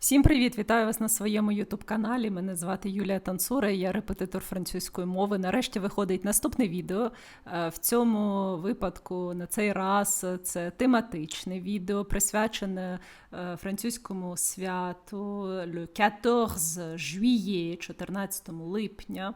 Всім привіт! Вітаю вас на своєму ютуб-каналі. Мене звати Юлія Танцура, я репетитор французької мови. Нарешті виходить наступне відео. Е, В цьому випадку на цей раз це тематичне відео, присвячене е, французькому святу le 14 juillet, 14 липня.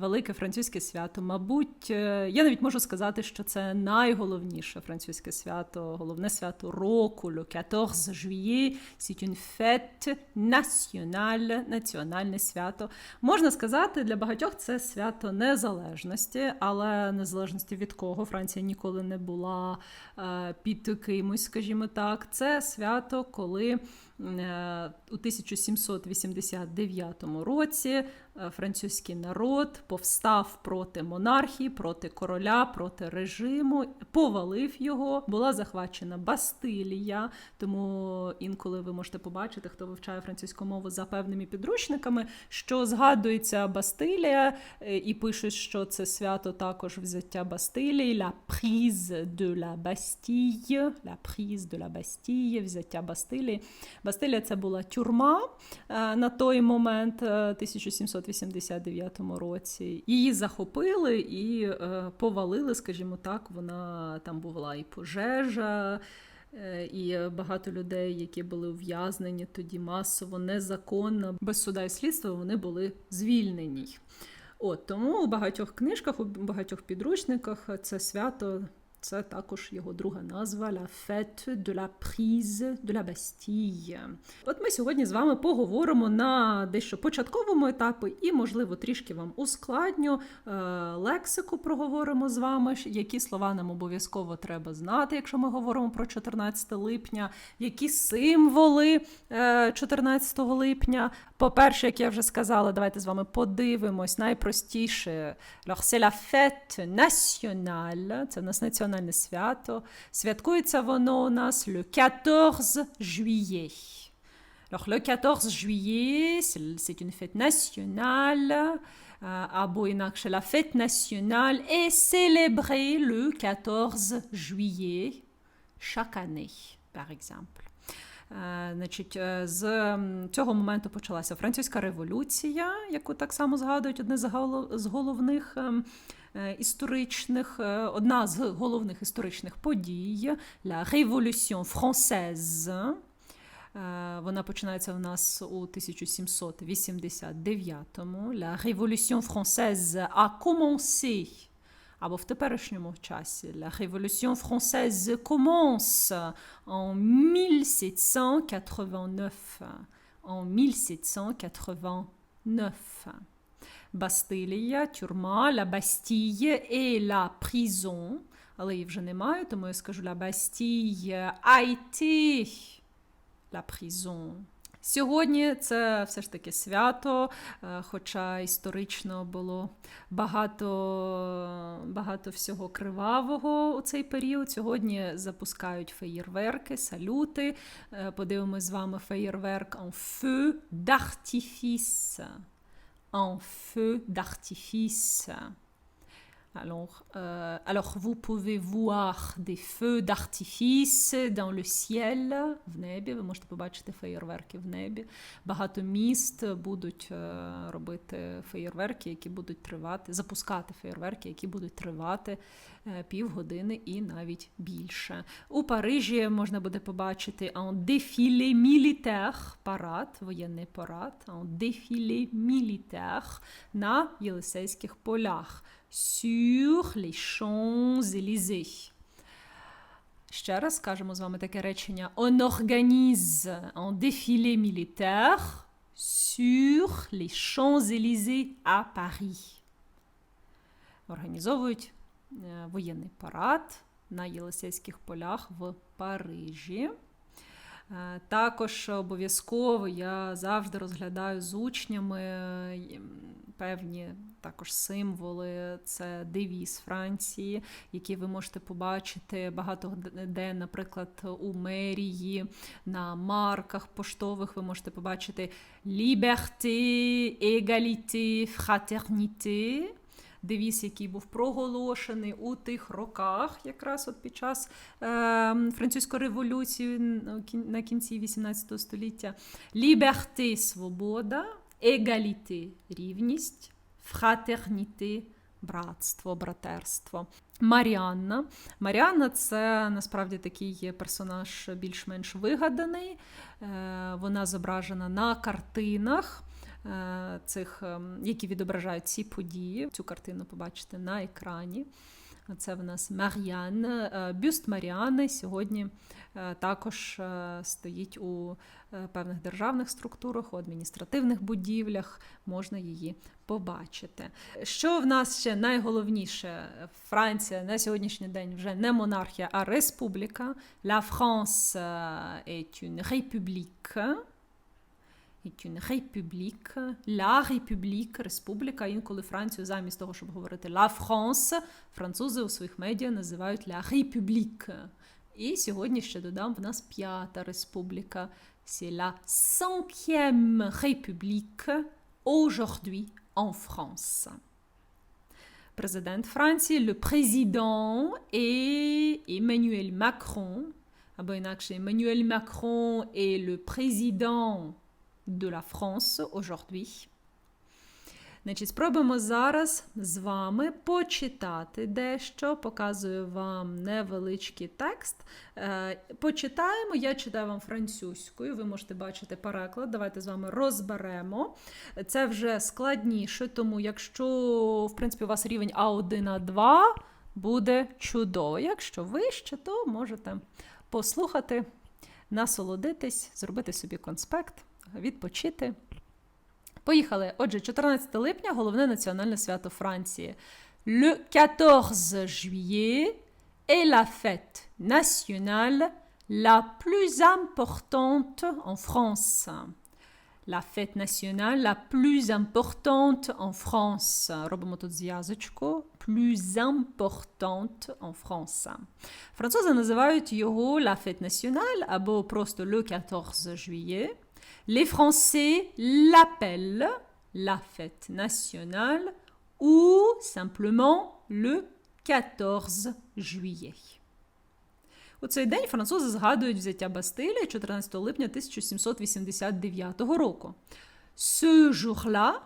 Велике французьке свято. Мабуть, е, я навіть можу сказати, що це найголовніше французьке свято, головне свято року. Le 14 juillet, c'est une fête nationale, національне свято. Можна сказати, для багатьох це свято незалежності, але незалежності від кого Франція ніколи не була е, під кимось, скажімо так. Це свято, коли у 1789 році е, французький народ повстав проти монархії, проти короля, проти режиму, повалив його. Була захвачена Бастилія. Тому інколи ви можете побачити, хто вивчає французьку мову за певними підручниками, що згадується Бастилія, е, і пишуть, що це свято також взяття Бастилії, la prise de la Bastille, la prise de la Bastille, взяття Бастилії. Бастилія це була тюрма е, на той момент, е, 1789 році. Її захопили і е, повалили, скажімо так. Вона там була і пожежа. е, І багато людей, які були ув'язнені тоді масово, незаконно, без суда і слідства, вони були звільнені. От тому у багатьох книжках, у багатьох підручниках це свято. Це також його друга назва La fête de la prise de la Bastille. От ми сьогодні з вами поговоримо на дещо початковому етапі і, можливо, трішки вам ускладню е, лексику проговоримо з вами, які слова нам обов'язково треба знати, якщо ми говоримо про 14 липня, які символи е, 14 липня. По-перше, як я вже сказала, давайте з вами подивимось найпростіше. La fête nationale, це в нас національне свято. Святкується воно у нас le 14 juillet. Alors, le 14 juillet, c'est une fête nationale. euh, Або інакше, la fête nationale est célébrée le 14 juillet chaque année, par exemple. Е, Значить, е, з цього моменту почалася Французька революція, яку так само згадують одне з головних ем, історичних, е, одна з головних історичних подій La Révolution française. Е, Вона починається у нас у 1789-му. La Révolution française a commencé або в теперішньому часі. La Révolution française commence en 1789. En 1789. Бастилія, тюрма, la Bastille et la prison. Але її вже немає, тому я скажу la Bastille a été la. Сьогодні це все ж таки свято, е, хоча історично було багато, багато всього кривавого у цей період. Сьогодні запускають феєрверки, салюти. Е, Подивимось з вами феєрверк en feu d'artifice. En feu d'artifice. Alors, euh, alors, vous pouvez voir des feux d'artifice dans le ciel, в небі. Ви можете побачити феєрверки в небі. Багато міст будуть е, робити феєрверки, які будуть тривати, запускати феєрверки, які будуть тривати е, півгодини і навіть більше. У Парижі можна буде побачити un défilé militaire, парад, воєнний парад, un défilé militaire на Єлисейських полях sur les Champs-Élysées. Ще раз скажемо з вами таке речення. On organise un défilé militaire sur les Champs-Élysées à Paris. Організовують е, воєнний парад на Єлисейських полях в Парижі. Е, Також обов'язково я завжди розглядаю з учнями е, певні також символи. Це девіз Франції, які ви можете побачити багато де, наприклад, у мерії, на марках поштових ви можете побачити liberté, égalité, fraternité. Девіз, який був проголошений у тих роках, якраз от під час е, французької революції на кінці 18 століття. Ліберте свобода, егаліте рівність, фратерніте братство, братерство. Маріанна. Маріанна це насправді такий персонаж більш-менш вигаданий. Е, вона зображена на картинах, цих, ем, які відображають ці події. Цю картину побачите на екрані. Це в нас Мар'ян. Е, бюст Маріани сьогодні е, також е, стоїть у певних державних структурах, у адміністративних будівлях, можна її побачити. Що в нас ще найголовніше? Франція на сьогоднішній день вже не монархія, а республіка. La France est une république est une république, la république, республіка. Інколи Францію замість того, щоб говорити la France, французи у своїх медіа називають la république. І сьогодні ще додам в нас п'ята республіка. C'est la cinquième république aujourd'hui en France. Президент Франції, le président est Emmanuel Macron, або інакше Emmanuel Macron est le président de la France aujourd'hui. Значить, Спробуємо зараз з вами почитати дещо, показую вам невеличкий текст. Е, почитаємо, я читаю вам французькою, ви можете бачити переклад. Давайте з вами розберемо. Це вже складніше, тому якщо, в принципі, у вас рівень А1, А2, буде чудово. Якщо вище, то можете послухати, насолодитись, зробити собі конспект відпочити. Поїхали. Отже, 14 липня головне національне свято Франції. Le 14 juillet est la fête nationale la plus importante en France. La fête nationale la plus importante en France. Робимо тут зв'язочку. Plus importante en France. Французи називають його La fête nationale або просто le 14 juillet. Les Français l'appellent la fête nationale ou simplement le 14 juillet. У цей день французи згадують взяття Бастилії 14 липня 1789 року. Ce jour-là,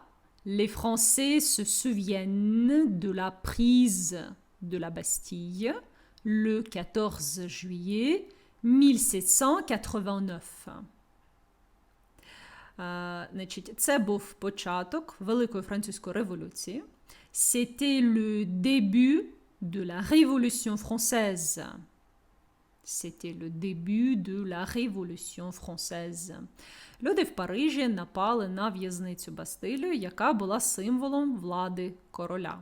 les Français se souviennent de la prise de la Bastille le 14 juillet 1789. Значить, Це був початок Великої Французької революції. C'était le début de la Révolution française. C'était le début de la Révolution française. Люди в Парижі напали на в'язницю Бастилію, яка була символом влади короля.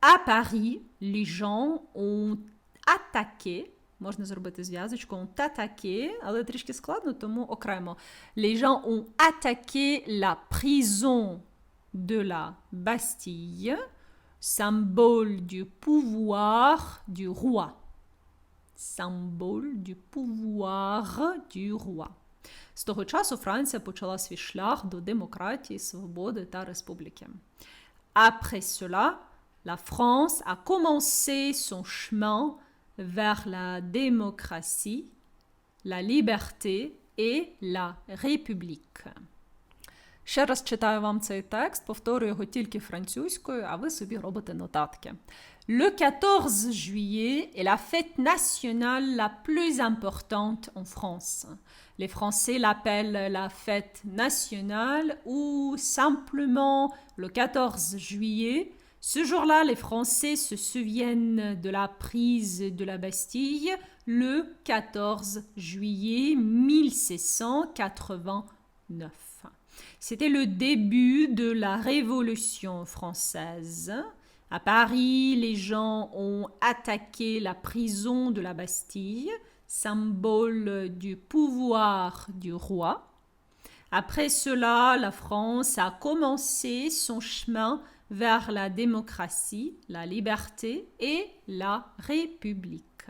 À Paris, les gens ont attaqué Можна зробити зв'язочку on t'attaqué, але трішки складно, тому окремо. Les gens ont attaqué la prison de la Bastille, symbole du pouvoir du roi. Symbole du pouvoir du roi. З того часу Франція почала свій шлях до демократії, свободи та республіки. Après cela, la France a commencé son chemin vers la démocratie, la liberté et la république. Ще раз читаю вам цей текст, повторюю його тільки французькою, а ви собі робите нотатки. Le 14 juillet est la fête nationale la plus importante en France. Les Français l'appellent la fête nationale ou simplement le 14 juillet ce jour-là, les Français se souviennent de la prise de la Bastille le 14 juillet 1689. C'était le début de la Révolution française. À Paris, les gens ont attaqué la prison de la Bastille, symbole du pouvoir du roi. Après cela, la France a commencé son chemin vers la démocratie, la liberté et la république.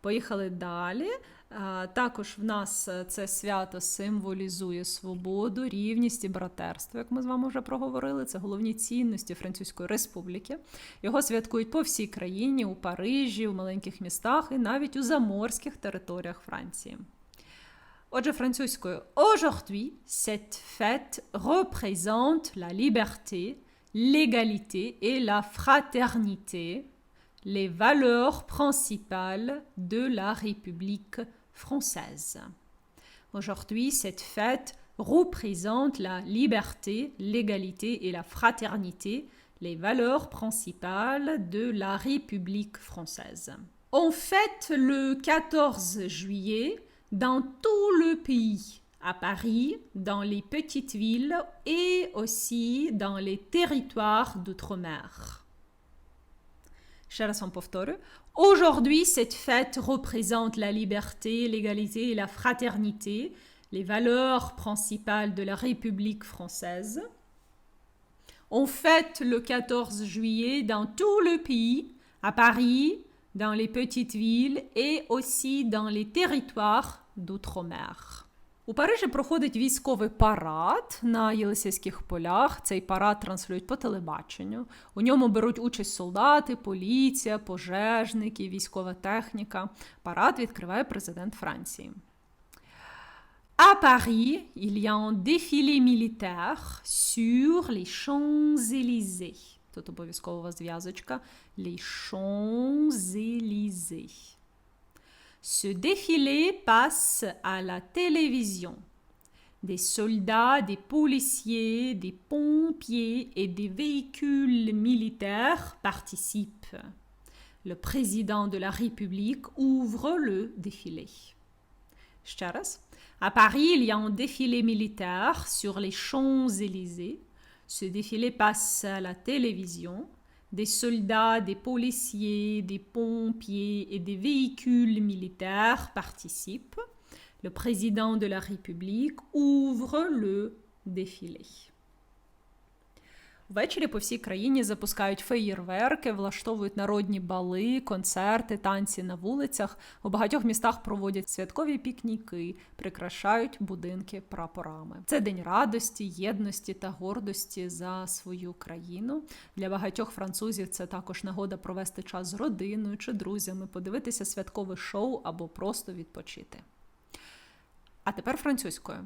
Поїхали далі. Е, Також в нас е, це свято символізує свободу, рівність і братерство, як ми з вами вже проговорили. Це головні цінності Французької республіки. Його святкують по всій країні, у Парижі, у маленьких містах і навіть у заморських територіях Франції. Aujourd'hui, e cette fête représente la liberté, l'égalité et la fraternité, les valeurs principales de la République française. Aujourd'hui, cette fête représente la liberté, l'égalité et la fraternité, les valeurs principales de la République française. On fête le 14 juillet dans tout le pays, à Paris, dans les petites villes et aussi dans les territoires d'outre-mer. Aujourd'hui, cette fête représente la liberté, l'égalité et la fraternité, les valeurs principales de la République française. On fête le 14 juillet dans tout le pays, à Paris, dans les petites villes et aussi dans les territoires d'outre-mer. У Парижі проходить військовий парад на Єлисейських полях. Цей парад транслюють по телебаченню. У ньому беруть участь солдати, поліція, пожежники, військова техніка. Парад відкриває президент Франції. À Paris, il y a un défilé sur les. Тут обов'язкова зв'язочка. Les. Ce défilé passe à la télévision. Des soldats, des policiers, des pompiers et des véhicules militaires participent. Le président de la République ouvre le défilé. À Paris, il y a un défilé militaire sur les Champs-Élysées. Ce défilé passe à la télévision. Des soldats, des policiers, des pompiers et des véhicules militaires participent. Le président de la République ouvre le défilé. Ввечері по всій країні запускають феєрверки, влаштовують народні бали, концерти, танці на вулицях. У багатьох містах проводять святкові пікніки, прикрашають будинки прапорами. Це день радості, єдності та гордості за свою країну. Для багатьох французів це також нагода провести час з родиною чи друзями, подивитися святкове шоу або просто відпочити. А тепер французькою.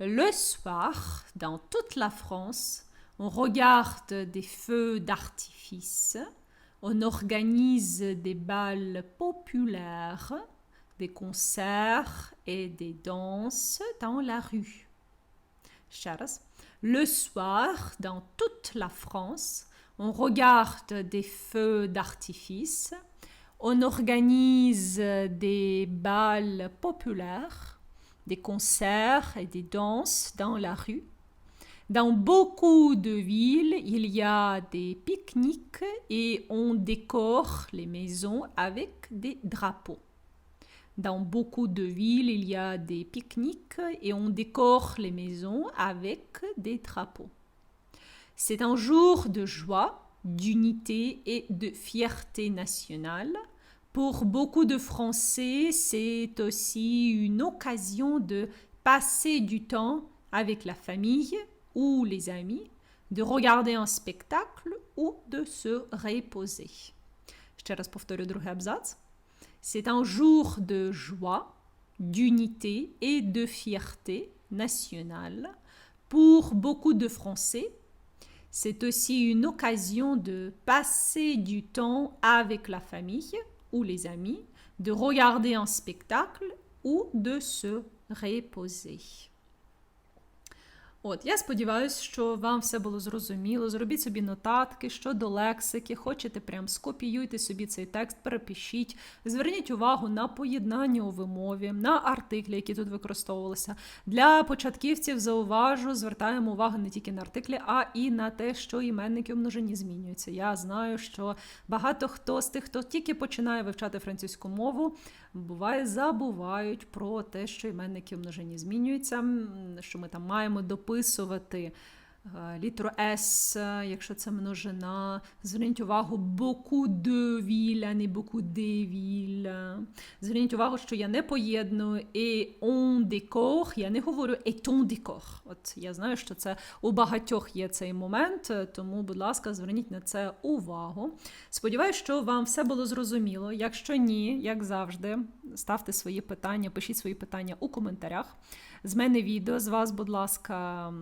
Le soir, dans toute la France, on regarde des feux d'artifice, on organise des balles populaires, des concerts et des danses dans la rue. Charles, le soir, dans toute la France, on regarde des feux d'artifice, on organise des balles populaires, des concerts et des danses dans la rue. Dans beaucoup de villes, il y a des pique-niques et on décore les maisons avec des drapeaux. Dans beaucoup de villes, il y a des pique-niques et on décore les maisons avec des drapeaux. C'est un jour de joie, d'unité et de fierté nationale. Pour beaucoup de Français, c'est aussi une occasion de passer du temps avec la famille ou les amis, de regarder un spectacle ou de se reposer. Ще раз повторю другий абзац. C'est un jour de joie, d'unité et de fierté nationale. Pour beaucoup de Français, c'est aussi une occasion de passer du temps avec la famille ou les amis, de regarder un spectacle ou de se reposer. От, я сподіваюся, що вам все було зрозуміло. Зробіть собі нотатки щодо лексики, хочете прям скопіюйте собі цей текст, перепишіть, зверніть увагу на поєднання у вимові, на артиклі, які тут використовувалися. Для початківців зауважу, звертаємо увагу не тільки на артиклі, а і на те, що іменники у множині змінюються. Я знаю, що багато хто з тих, хто тільки починає вивчати французьку мову, буває, забувають про те, що іменники в змінюються, що ми там маємо дописувати літеру S, е, якщо це множина. Зверніть увагу de villes, а не de villes. Зверніть увагу, що я не поєдную et on décore, я не говорю on décore. От я знаю, що це у багатьох є цей момент, е, тому, будь ласка, зверніть на це увагу. Сподіваюсь, що вам все було зрозуміло. Якщо ні, як завжди, ставте свої питання, пишіть свої питання у коментарях. З мене відео, з вас, будь ласка,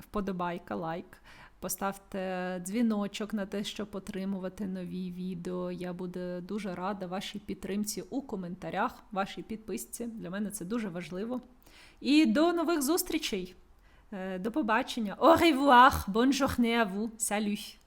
вподобайка, лайк. Поставте дзвіночок на те, щоб отримувати нові відео. Я буду дуже рада вашій підтримці у коментарях, вашій підписці. Для мене це дуже важливо. І до нових зустрічей! Е, До побачення. Au revoir! Bonne journée à vous! Salut!